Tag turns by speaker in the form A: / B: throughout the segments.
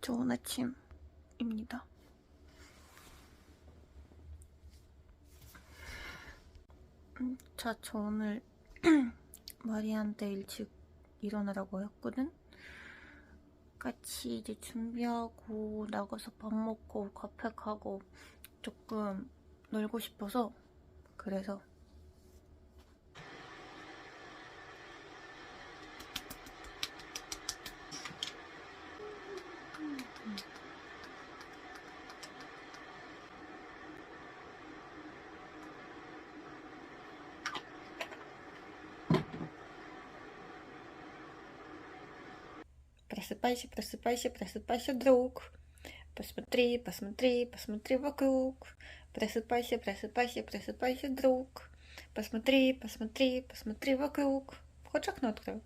A: 좋은 아침입니다. 자, 저 오늘 마리한테 일찍 일어나라고 했거든? 같이 이제 준비하고 나가서 밥 먹고 카페 가고 조금 놀고 싶어서 그래서 Просыпайся, просыпайся, просыпайся, друг. Посмотри, посмотри, посмотри вокруг. Просыпайся, просыпайся, просыпайся, друг. Посмотри, посмотри, посмотри вокруг. Хочешь окно открою?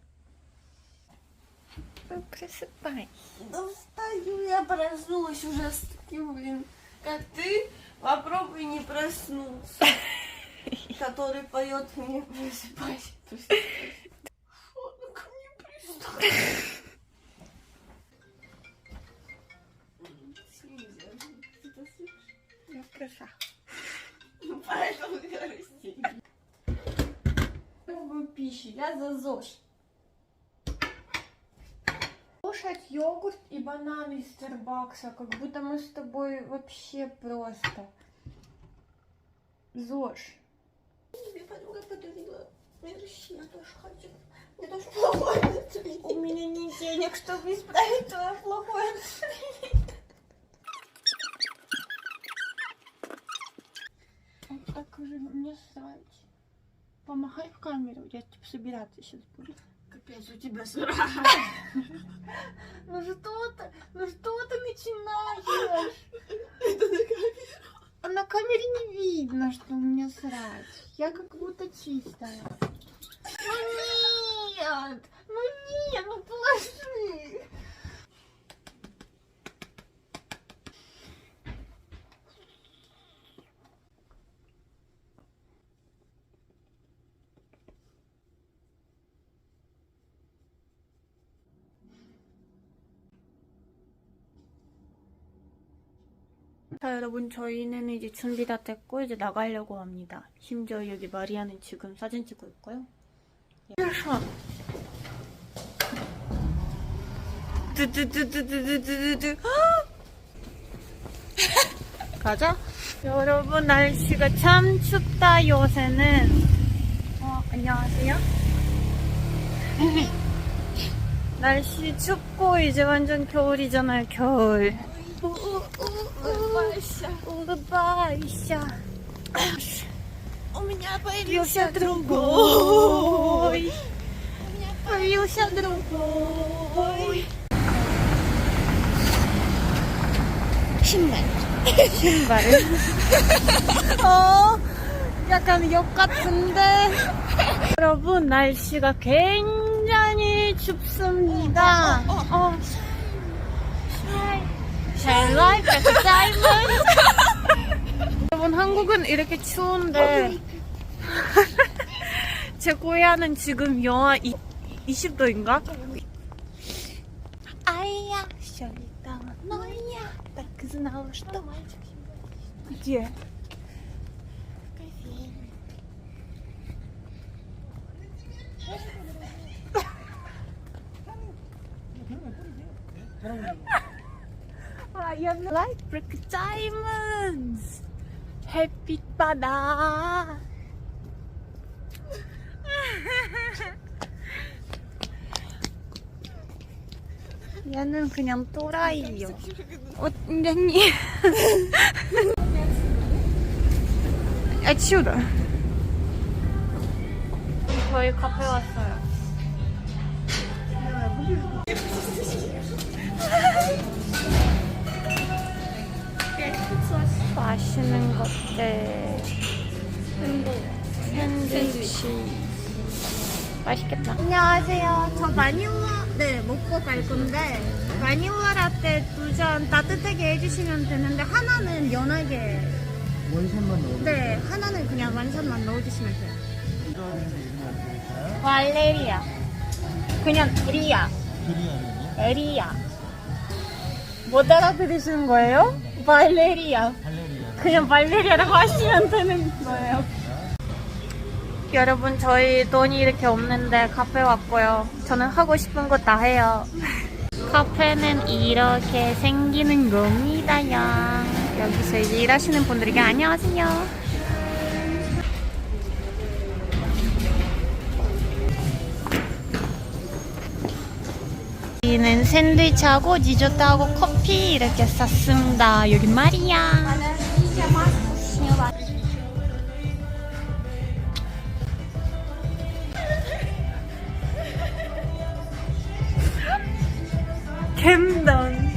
A: Просыпайся.
B: Да встаю, я проснулась уже с таким, блин, как ты. Попробуй не проснуться. Который поет мне просыпайся, просыпайся. Он ко мне пристал?
A: Трусах.
B: Ну, поэтому я. Требую пищи, я за ЗОЖ.
A: Кушать йогурт и бананы из Старбакса, как будто мы с тобой вообще просто. ЗОЖ.
B: Мне подруга подарила. Я тоже хочу. Мне тоже плохое настроение. У меня нет денег, чтобы исправить твое плохое настроение.
A: Уже мне срать. Помахай в камеру, я типа собираться сейчас буду.
B: Капец, у тебя сыра.
A: Ну что ты, ну что ты начинаешь?
B: Это на камеру.
A: А на камере не видно, что у меня срать. Я как будто чистая. 자 여러분 저희는 이제 준비 다 됐고 이제 나가려고 합니다. 심지어 여기 마리아는 지금 사진 찍고 있고요. 두두두두두두두두 가자. 여러분 날씨가 참 춥다 요새는. 어 안녕하세요. 날씨 춥고 이제 완전 겨울이잖아요 겨울.
B: Улыбайся.
A: Улыбайся.
B: У меня
A: Появился
B: появился
A: другой. Появился другой.
B: 신발.
A: 신발을. 어, 약간 역 같은데. 여러분, 날씨가 굉장히 춥습니다. 어, 잘 라이프 다이몬드. 여러분, 한국은 이렇게 추운데. 제 고향은 지금 영하 20도인가? 아야, 셔리다, 너야. Так знала, что... Где? I am like brick diamonds. 햇빛 바다. 얘는 그냥 또라이요. 어, 언니 아 치우다 저희 카페 왔어요. 맛있는 것들.
C: 샌드위치. 맛있겠다.
A: 안녕하세요. 저 바닐라 네 먹고 갈 건데 바닐라 라떼 두 잔 따뜻하게 해주시면 되는데 하나는 연하게
D: 원샷만 넣어도
A: 네 하나는 그냥 완샷만 넣어주시면 돼요. 발레리아 그냥 리아? 에리아 못 알아들으시는 거예요? 발레리아
D: 발레리아
A: 그냥 발레리아라고 하시면 되는 거예요. 여러분 저희 돈이 이렇게 없는데 카페 왔고요. 저는 하고 싶은 거 다 해요. 카페는 이렇게 생기는 겁니다요. 여기서 이제 일하시는 분들에게 안녕하세요. 여기는 샌드위치하고 디저트하고 커피 이렇게 쌌습니다. 여기 말이야. 캠던.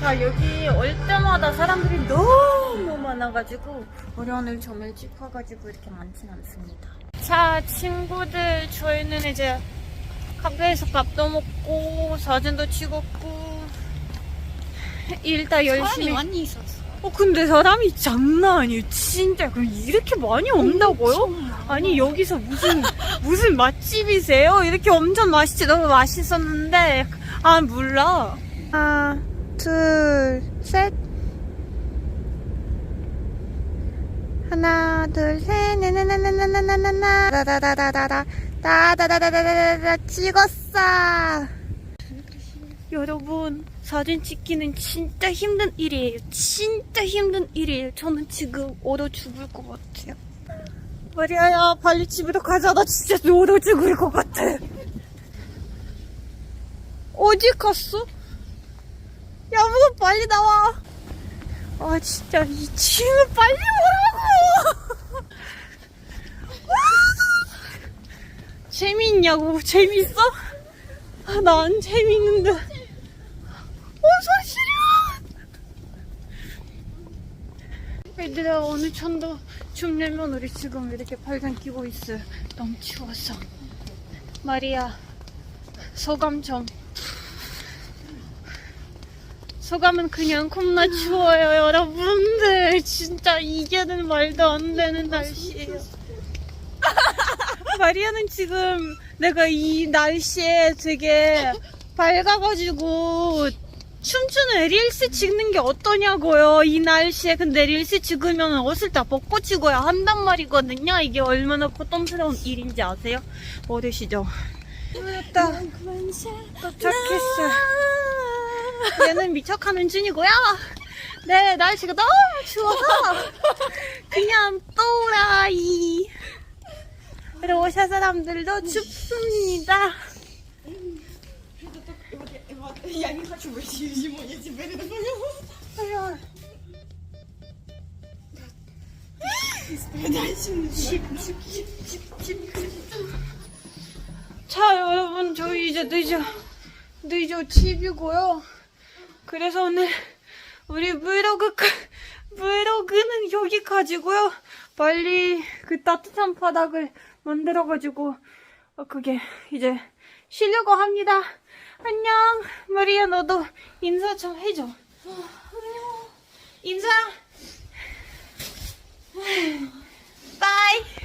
A: 자 여기 올 때마다 사람들이 너무 많아가지고 어려운 점을 짚어가지고 이렇게 많진 않습니다. 자 친구들 저희는 이제 카페에서 밥도 먹고 사진도 찍었고. 일 다 열심히.
C: 많이 있었어.
A: 어 근데 사람이 장난 아니에요. 진짜. 그럼 이렇게 많이 온다고요? 아니 여기서 무슨 무슨 맛집이세요? 이렇게 엄청 맛있지. 너무 맛있었는데. 아 몰라. 하나 둘셋. 하나 둘셋. 나나나나나나나나 다다다다다다 다다다다다다다 찍었어 여러분 사진 찍기는 진짜 힘든 일이에요. 진짜 힘든 일이에요. 저는 지금 얼어 죽을 것 같아요. 마리아야 빨리 집으로 가자. 나 진짜 얼어 죽을 것 같아. 어디 갔어? 야무가 빨리 나와. 아 진짜 이 친구 빨리 오라고. 재미있냐고 재밌어? 아, 나안 재밌는데. 어, 손 시려! 얘들아, 어느 천도 춤내면 우리 지금 이렇게 팔짱 끼고 있어. 너무 추워서. 마리아, 소감 좀. 소감은 그냥 겁나 추워요, 여러분들. 진짜 이게는 말도 안 되는 날씨예요. 마리아는 지금 내가 이 날씨에 되게 밝아가지고 춤추는 릴스 찍는 게 어떠냐고요. 이 날씨에 근데 릴스 찍으면 옷을 다 벗고 찍어야 한단 말이거든요. 이게 얼마나 고통스러운 일인지 아세요? 모르시죠? 됐다. 도착했어. 얘는 미척하는 중이고요. 네, 날씨가 너무 추워서 그냥 또라이. 들어오셔 사람들도 춥습니다.
B: Я не хочу быть зимой, я теперь это поняла.
A: 자, 여러분, 저희 이제 늦어, 늦어 집이고요. 그래서 오늘 우리 브이로그, 브이로그는 여기까지고요. 빨리 그 따뜻한 바닥을 만들어가지고 어, 그게 이제 쉬려고 합니다. 안녕 마리아 너도 인사 좀 해줘. 어, 안녕 인사 빠이